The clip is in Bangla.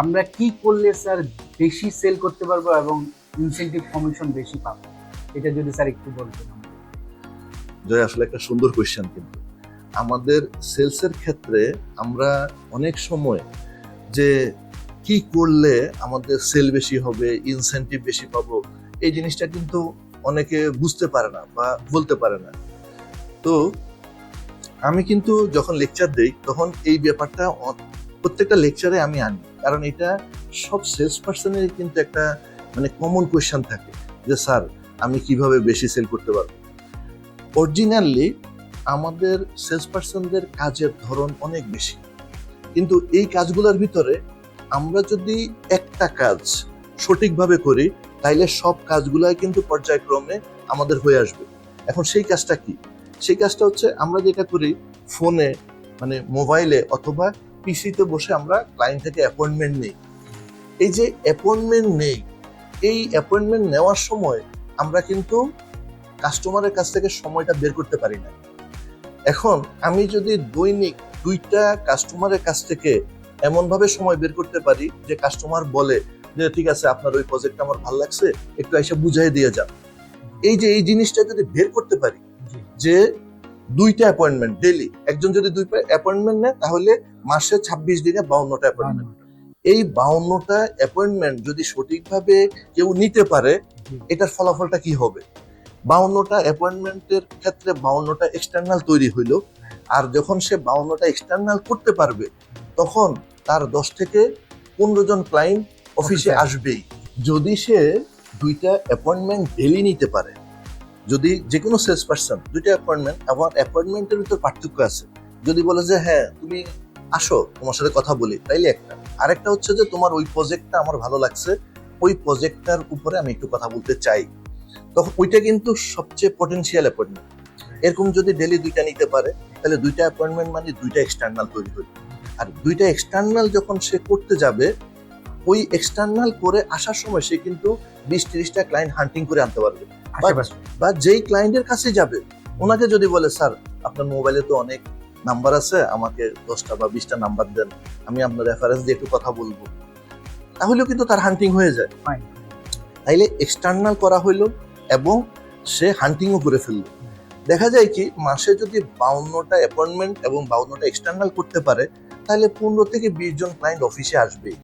আমরা কি করলে স্যার বেশি সেল করতে পারব এবং ইনসেন্টিভ কমিশন বেশি পাবো? এটা যদি স্যার একটু বলতেন। জয়, আসলে একটা সুন্দর কোয়েশ্চেন কিন্তু। আমাদের সেলসের ক্ষেত্রে আমরা অনেক সময় যে কি করলে আমাদের সেল বেশি হবে ইনসেন্টিভ বেশি পাবো, এই জিনিসটা কিন্তু অনেকে বুঝতে পারে না বা বলতে পারে না। তো আমি কিন্তু যখন লেকচার দেই, তখন এই ব্যাপারটা প্রত্যেকটা লেকচারে আমি আনি। কারণ এটা সব সেলস পার্সনের কিন্তু একটা মানে কমন কোয়েশ্চেন থাকে যে, স্যার, আমি কীভাবে বেশি সেল করতে পারব? অরিজিনালি আমাদের সেলস পার্সনদের কাজের ধরন অনেক বেশি। কিন্তু এই কাজগুলোর ভিতরে আমরা যদি একটা কাজ সঠিকভাবে করি, তাইলে সব কাজগুলাই কিন্তু পর্যায়ক্রমে আমাদের হয়ে আসবে। এখন সেই কাজটা কি? সেই কাজটা হচ্ছে আমরা যেটা করি, ফোনে মানে মোবাইলে অথবা পিসিতে বসে আমরা ক্লায়েন্ট থেকে অ্যাপয়েন্টমেন্ট নেই। এই যে অ্যাপয়েন্টমেন্ট নেই এই অ্যাপয়েন্টমেন্ট নেওয়ার সময় আমরা কিন্তু কাস্টমারের কাছ থেকে সময়টা বের করতে পারি না। এখন আমি যদি দৈনিক দুইটা কাস্টমারের কাছ থেকে এমনভাবে সময় বের করতে পারি যে কাস্টমার বলে যে ঠিক আছে আপনার ওই প্রজেক্টটা আমার ভালো লাগছে একটু এসে বুঝাই দিয়ে যান। এই যে এই জিনিসটা যদি বের করতে পারি যে দুইটা অ্যাপয়েন্টমেন্ট ডেলি একজন যদি দুই অ্যাপয়েন্টমেন্ট নেয় তাহলে মাসে ছাব্বিশ দিনে বাউন্নটা অ্যাপয়েন্টমেন্ট এই বাউন্নটা অ্যাপয়েন্টমেন্ট যদি সঠিকভাবে কেউ নিতে পারে এটার ফলাফলটা কি হবে? বাউন্নটা অ্যাপয়েন্টমেন্টের ক্ষেত্রে বাউন্নটা এক্সটার্নাল তৈরি হইল। আর যখন সে বাউন্নটা এক্সটার্নাল করতে পারবে তখন তার দশ থেকে পনেরো জন ক্লায়েন্ট অফিসে আসবেই। যদি সে দুইটা অ্যাপয়েন্টমেন্ট ডেলি নিতে পারে যদি যে কোনো সেলস পার্সন দুইটা অ্যাপয়েন্টমেন্ট এবং অ্যাপয়েন্টমেন্টের ভিতর পার্থক্য আছে। যদি বলে যে হ্যাঁ তুমি আসো তোমার সাথে কথা বলি। তাইলে একটা। আরেকটা হচ্ছে যে তোমার ওই প্রজেক্টটা আমার ভালো লাগছে। ওই প্রজেক্টটার উপরে আমি একটু কথা বলতে চাই। তখন ওইটা কিন্তু সবচেয়ে পটেনশিয়াল অ্যাপয়েন্টমেন্ট এরকম যদি ডেলি দুইটা নিতে পারে তাহলে দুইটা অ্যাপয়েন্টমেন্ট মানে দুইটা এক্সটার্নাল তৈরি হইল আর দুইটা এক্সটার্নাল যখন সে করতে যাবে ওই এক্সটার্নাল করে আসার সময় সে কিন্তু বিশ তিরিশটা ক্লায়েন্ট হান্টিং করে আনতে পারবে। বা যেই ক্লায়েন্টের কাছে যাবে ওনাকে যদি বলে স্যার আপনার মোবাইলে তো অনেক নাম্বার আছে আমাকে দশটা বা বিশটা নাম্বার দেন আমি আপনার রেফারেন্স দিয়ে একটু কথা বলব। তাহলেও কিন্তু তার হান্টিং হয়ে যায়। তাইলে এক্সটার্নাল করা হইল এবং সে হান্টিংও করে ফেলল। দেখা যায় কি মাসে যদি বাউন্নটা অ্যাপয়েন্টমেন্ট এবং বাউন্নটা এক্সটার্নাল করতে পারে তাহলে পনেরো থেকে বিশ জন ক্লায়েন্ট অফিসে আসবেই।